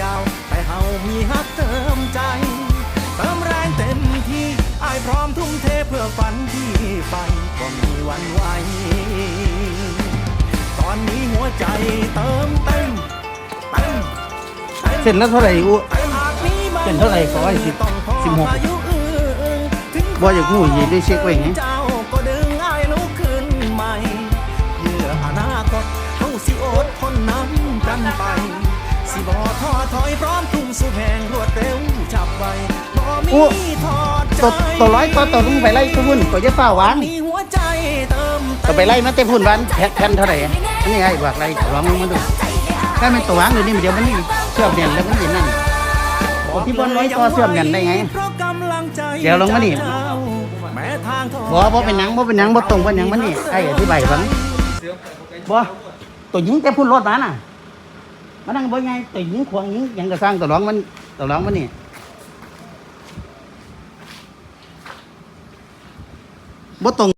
ยาว แต่เฮามีฮักเติมใจ เติมแรงเต็มที่อายพร้อมทุ่มเทเพื่อฝันที่ไปก็มีวันไหวตอนนี้หัวใจเติมเต็มเต็มเส้นละเท่าไหร่อูเส้นเท่าไหร่ขอให้สิบสิบหกว่าอย่างงูยีได้เช็คไว้ไงกันไป สิบ่ท้อถอยพร้อมทุ่มสู่แห่งรวดเร็วฉับไวบ่มีทอดใจตัวตัวร้อยตัวตัวลงไปไล่ตัวพุ่นก็จะเฝ้าวางมีหัวใจเติมก็ไปไล่มาเต็มพุ่นวันแผ่นแผ่นเท่าไหร่อันนี้ไงบอกไรลองมาดูถ้ามันตัววางอยู่นี่เดี๋ยวมันนี่เชื่อมเนี่ยแล้วมันยินนั่นคนที่บนร้อยต่อเสื่อมกันได้ไงเพราะกำลังใจเดี๋ยวลงมานี่จกเจ้แม้ทางทอดบ่บ่เป็นหยังบ่เป็นหยังบ่ตรงเป็นหยังมันนี่ไอ้อธิบายฟังบ่ตัวยิงแต่พุ่นรถมาน่ะ มันนั่งบ่ไงตัวยิงควงยิงหยังกระสร้างตัวร้องมันตัวร้องมันนี่บ่ตรง